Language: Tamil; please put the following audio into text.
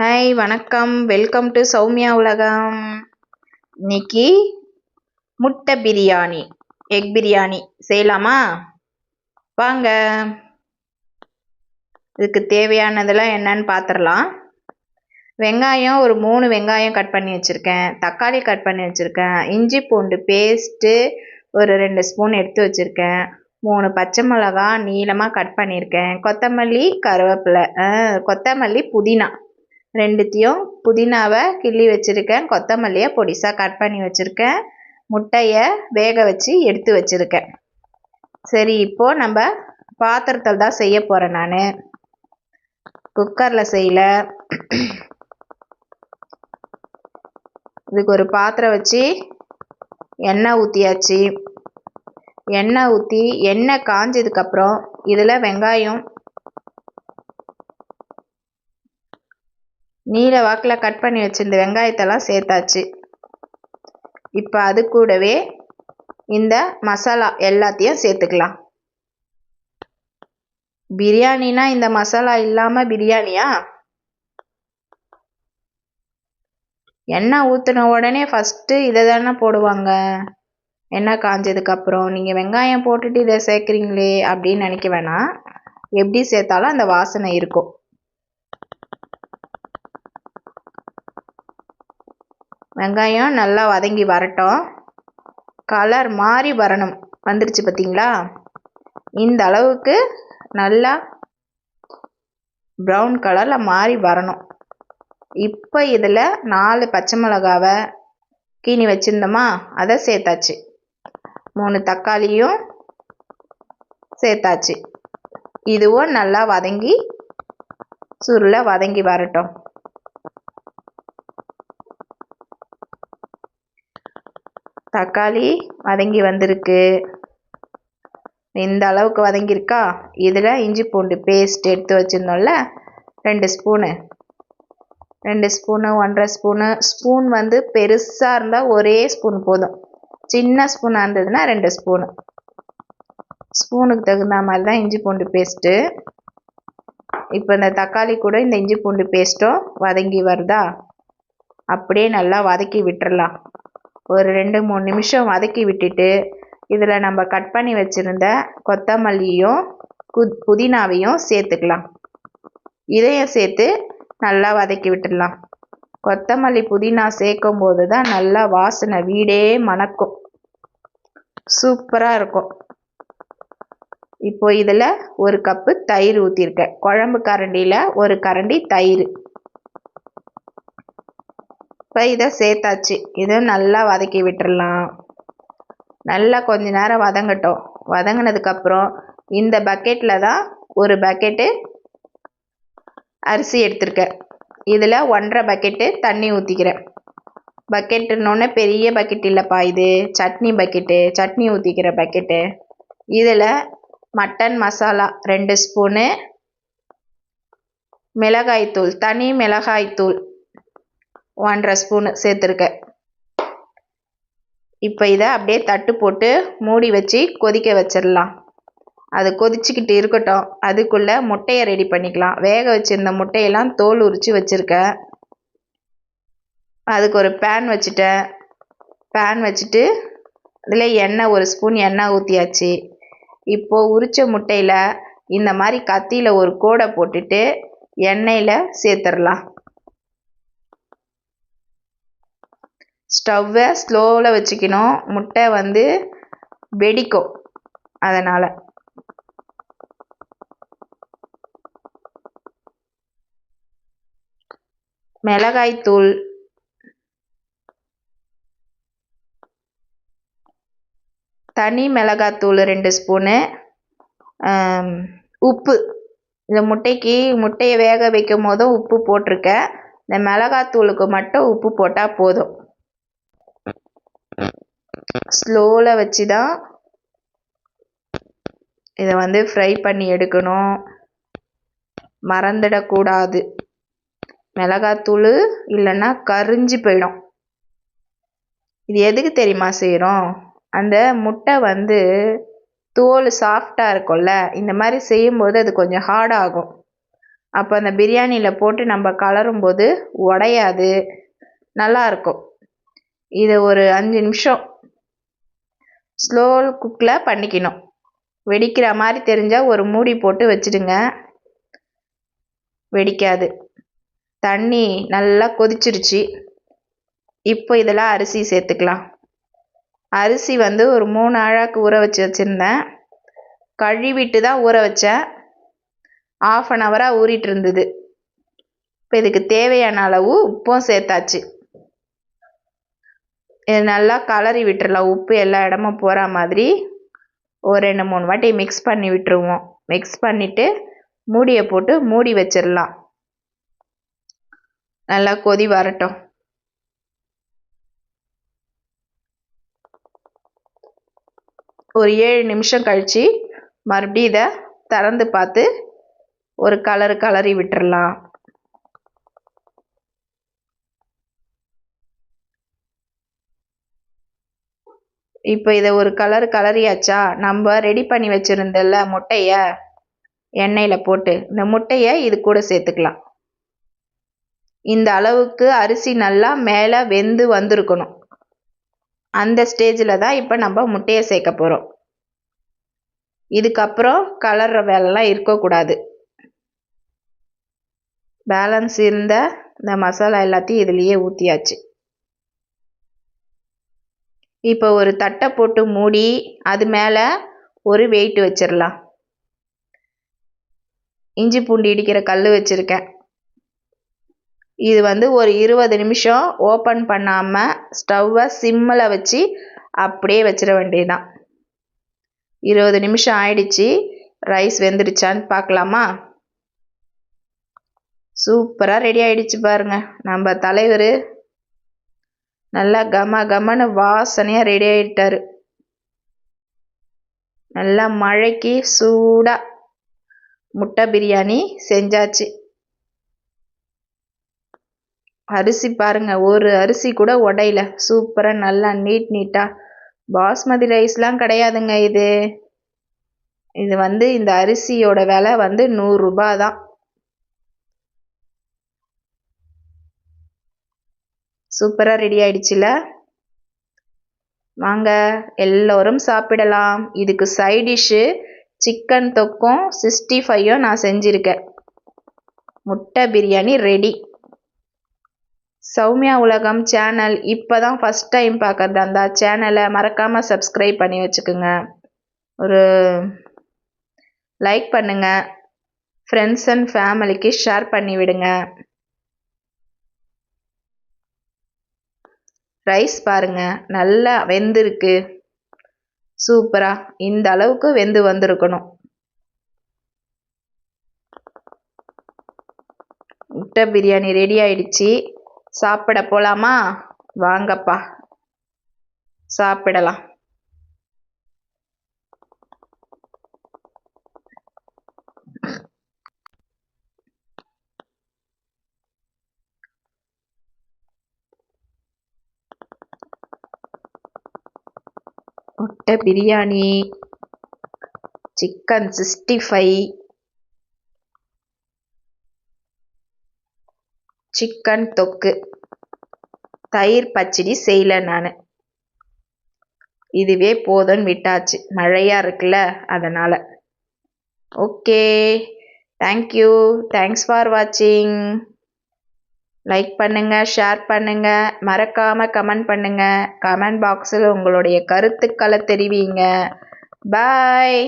ஹாய் வணக்கம். வெல்கம் டு சௌமியா உலகம் இன்னைக்கு முட்டை பிரியாணி எக் பிரியாணி செய்யலாமா? வாங்க. இதுக்கு தேவையானதெல்லாம் என்னன்னு பார்த்துடலாம் வெங்காயம் ஒரு மூணு வெங்காயம் கட் பண்ணி வச்சுருக்கேன். தக்காளி கட் பண்ணி வச்சுருக்கேன். இஞ்சி பூண்டு பேஸ்ட்டு ஒரு ரெண்டு ஸ்பூன் எடுத்து வச்சுருக்கேன். மூணு பச்சை மிளகா நீளமாக கட் பண்ணியிருக்கேன். கொத்தமல்லி கருவேப்பிலை கொத்தமல்லி புதினா. ரெண்டுத்தையும் புதினாவை கிள்ளி வச்சுருக்கேன். கொத்தமல்லியை பொடிசாக கட் பண்ணி வச்சுருக்கேன். முட்டையை வேக வச்சு எடுத்து வச்சுருக்கேன். சரி இப்போது நம்ம பாத்திரத்தில் தான் செய்ய போகிறேன் நான். குக்கரில் செய்யல. இதுக்கு ஒரு பாத்திரம் வச்சு எண்ணெய் ஊற்றியாச்சு எண்ணெய் ஊற்றி எண்ணெய் காஞ்சதுக்கப்புறம் இதில் வெங்காயம் நீல வாக்கில் கட் பண்ணி வச்சுருந்த வெங்காயத்தெல்லாம் சேர்த்தாச்சு. இப்போ அது கூடவே இந்த மசாலா எல்லாத்தையும் சேர்த்துக்கலாம். பிரியாணினா இந்த மசாலா இல்லாமல் பிரியாணியா? எண்ணெய் ஊற்றின உடனே ஃபஸ்ட்டு இதை தானே போடுவாங்க. எண்ணெய் காஞ்சதுக்கப்புறம் நீங்கள் வெங்காயம் போட்டுட்டு இதை சேர்க்குறீங்களே அப்படின்னு நினைக்க வேணாம். எப்படி சேர்த்தாலும் அந்த வாசனை இருக்கும். வெங்காயம் நல்லா வதங்கி வரட்டும். கலர் மாறி வரணும். வந்துருச்சு பார்த்தீங்களா இந்த அளவுக்கு நல்லா ப்ரௌன் கலரில் மாறி வரணும். இப்போ இதில் நாலு பச்சை மிளகாவை கீனி வச்சுருந்தோமா? அதை சேர்த்தாச்சு. மூணு தக்காளியும் சேர்த்தாச்சு. இதுவும் நல்லா வதங்கி சுருளை வதங்கி வரட்டும். தக்காளி வதங்கி வந்திருக்கு. இந்த அளவுக்கு வதங்கியிருக்கா? இதில் இஞ்சி பூண்டு பேஸ்ட் எடுத்து வச்சுருந்தோம்ல ரெண்டு ஸ்பூனு. ரெண்டு ஸ்பூனு ஒன்றரை ஸ்பூனு. ஸ்பூன் வந்து பெருசாக இருந்தால் ஒரே ஸ்பூன் போதும். சின்ன ஸ்பூனாக இருந்ததுன்னா ரெண்டு ஸ்பூனு. ஸ்பூனுக்கு தகுந்த மாதிரி தான் இஞ்சி பூண்டு பேஸ்ட்டு இப்போ இந்த தக்காளி கூட இந்த இஞ்சி பூண்டு பேஸ்ட்டும் வதங்கி வருதா? அப்படியே நல்லா வதக்கி விட்டுறலாம். ஒரு ரெண்டு மூணு நிமிஷம் வதக்கி விட்டுட்டு இதில் நம்ம கட் பண்ணி வச்சுருந்த கொத்தமல்லியும் கு புதினாவையும் சேர்த்துக்கலாம். இதையும் சேர்த்து நல்லா வதக்கி விட்டுடலாம். கொத்தமல்லி புதினா சேர்க்கும் போது தான் நல்லா வாசனை வீடே மணக்கும். சூப்பராக இருக்கும். இப்போ இதில் ஒரு கப்பு தயிர் ஊற்றிருக்கேன் குழம்பு கரண்டியில் ஒரு கரண்டி தயிர். இப்போ இதை சேர்த்தாச்சு இதை நல்லா வதக்கி விட்டுறலாம். நல்லா கொஞ்ச நேரம் வதங்கட்டும். வதங்கினதுக்கப்புறம் இந்த பக்கெட்டில் தான் ஒரு பக்கெட்டு அரிசி எடுத்திருக்கேன். இதில் ஒன்றரை பக்கெட்டு தண்ணி ஊற்றிக்கிறேன் பக்கெட்டுன்னொன்னே பெரிய பக்கெட் இல்லைப்பா இது. சட்னி பக்கெட்டு சட்னி ஊற்றிக்கிற பக்கெட்டு இதில் மட்டன் மசாலா ரெண்டு ஸ்பூனு மிளகாய்த்தூள் தனி மிளகாய்த்தூள். ஒன்றரை ஸ்பூனு சேர்த்துருக்கேன். இப்போ இதை அப்படியே தட்டு போட்டு மூடி வச்சு கொதிக்க வச்சிடலாம். அது கொதிச்சுக்கிட்டு இருக்கட்டும். அதுக்குள்ளே முட்டையை ரெடி பண்ணிக்கலாம். வேக வச்சுருந்த முட்டையெல்லாம் தோல் உரித்து வச்சுருக்கேன். அதுக்கு ஒரு பேன் வச்சுட்டேன். பேன் வச்சுட்டு அதில் எண்ணெய் ஒரு ஸ்பூன் எண்ணெய் ஊற்றியாச்சு இப்போது உரித்த முட்டையில் இந்த மாதிரி கத்தியில் ஒரு கோடை போட்டுட்டு எண்ணெயில் சேர்த்துடலாம். ஸ்டவ்வை ஸ்லோவில் வச்சுக்கணும். முட்டை வந்து வெடிக்கும். அதனால். மிளகாய்த்தூள் தனி மிளகாத்தூள் ரெண்டு ஸ்பூனு. உப்பு. இந்த முட்டைக்கு முட்டையை வேக வைக்கும் போதும் உப்பு போட்டிருக்கேன். இந்த மிளகாத்தூளுக்கு மட்டும் உப்பு போட்டால் போதும். ஸ்லோவில் வச்சு தான் இதை வந்து ஃப்ரை பண்ணி எடுக்கணும். மறந்துடக்கூடாது மிளகாத்தூள் இல்லைன்னா கரிஞ்சு போயிடும். இது எதுக்கு தெரியுமா செய்கிறோம் அந்த முட்டை வந்து தோல் சாஃப்டாக இருக்கும்ல இந்த மாதிரி செய்யும்போது அது கொஞ்சம் ஹார்டாகும் அப்போ அந்த பிரியாணியில் போட்டு நம்ம கலரும்போது உடையாது. நல்லாயிருக்கும் இதை ஒரு அஞ்சு நிமிஷம் ஸ்லோ குக்கில் பண்ணிக்கணும். வெடிக்கிற மாதிரி தெரிஞ்சால் ஒரு மூடி போட்டு வச்சுடுங்க. வெடிக்காது. தண்ணி நல்லா கொதிச்சிருச்சு. இப்போ இதில் அரிசி சேர்த்துக்கலாம். அரிசி வந்து ஒரு மூணு அழாக்கு ஊற வச்சு வச்சுருந்தேன். கழுவிட்டு தான் ஊற வச்சேன். ஆஃப் அன் ஹவராக ஊறிட்டு இருந்தது. இப்போ இதுக்கு தேவையான அளவு உப்பும் சேர்த்தாச்சு. இது நல்லா கலரி விட்டுறலாம். உப்பு எல்லா இடமும் போகிற மாதிரி ஒரு ரெண்டு மூணு வாட்டி மிக்ஸ் பண்ணி விட்டுருவோம். மிக்ஸ் பண்ணிவிட்டு மூடியை போட்டு மூடி வச்சிடலாம் நல்லா கொதி வரட்டும். ஒரு ஏழு நிமிஷம் கழித்து மறுபடியும் இதை திறந்து பார்த்து ஒரு கலர் கலரி விட்டுறலாம் இப்போ இதை ஒரு கலர் கலரியாச்சா நம்ம ரெடி பண்ணி வச்சுருந்தல முட்டையை எண்ணெயில் போட்டு. இந்த முட்டையை இது கூட சேர்த்துக்கலாம். இந்த அளவுக்கு அரிசி நல்லா மேலே வெந்து வந்திருக்கணும். அந்த ஸ்டேஜில் தான் இப்போ நம்ம முட்டையை சேர்க்க போகிறோம் இதுக்கப்புறம் கலர்ற வேலைலாம் இருக்கக்கூடாது. பேலன்ஸ் இருந்த இந்த மசாலா எல்லாத்தையும் இதுலேயே ஊற்றியாச்சு இப்போ ஒரு தட்டை போட்டு மூடி அது மேலே ஒரு வெயிட் வச்சிடலாம் இஞ்சி பூண்டு இடிக்கிற கல் வச்சுருக்கேன். இது வந்து ஒரு இருபது நிமிஷம் ஓப்பன் பண்ணாமல் ஸ்டவ்வை சிம்மில் வச்சு அப்படியே வச்சிட வேண்டியதுதான். இருபது நிமிஷம் ஆயிடுச்சு. ரைஸ் வெந்துடுச்சான்னு பார்க்கலாமா? சூப்பராக ரெடி ஆயிடுச்சு பாருங்கள் நம்ம தலைவர் நல்லா கம கமன்னு வாசனையாக ரெடி ஆகிட்டாரு நல்லா மழைக்கு சூடாக முட்டை பிரியாணி செஞ்சாச்சு. அரிசி பாருங்க ஒரு அரிசி கூட உடையில. சூப்பராக நல்லா நீட் நீட்டாக பாஸ்மதி ரைஸ்லாம் கிடையாதுங்க இது. இது வந்து இந்த அரிசியோட விலை வந்து நூறுரூபா தான். சூப்பராக ரெடி ஆயிடுச்சுல? வாங்க எல்லோரும் சாப்பிடலாம். இதுக்கு சைட் டிஷ்ஷு சிக்கன் தொக்கும் சிக்ஸ்டி ஃபைவும் நான் செஞ்சுருக்கேன். முட்டை பிரியாணி ரெடி சௌமியா உலகம் சேனல் இப்போ தான் ஃபஸ்ட் டைம் பார்க்குறதா இருந்தால் சேனலை மறக்காமல் சப்ஸ்கிரைப் பண்ணி வச்சுக்கோங்க. ஒரு லைக் பண்ணுங்கள் ஃப்ரெண்ட்ஸ் அண்ட் ஃபேமிலிக்கு ஷேர் பண்ணி விடுங்க ரைஸ் பாருங்கள் நல்லா வெந்திருக்கு. சூப்பராக இந்த அளவுக்கு வெந்து வந்திருக்கணும். முட்டை பிரியாணி ரெடி ஆயிடுச்சு. சாப்பிட போகலாமா வாங்கப்பா. சாப்பிடலாம். முட்டை biryani chicken sixty five chicken தொக்கு. தயிர் பச்சடி செய்யலை நான். இதுவே போதும்னு விட்டாச்சு. மழையாக இருக்குல்ல அதனால். Okay thank you thanks for வாட்சிங் லைக் பண்ணுங்கள் ஷேர் பண்ணுங்கள் மறக்காமல் கமெண்ட் பண்ணுங்கள் கமெண்ட் பாக்ஸில் உங்களுடைய கருத்துக்களை தெரிவிங்க. பாய்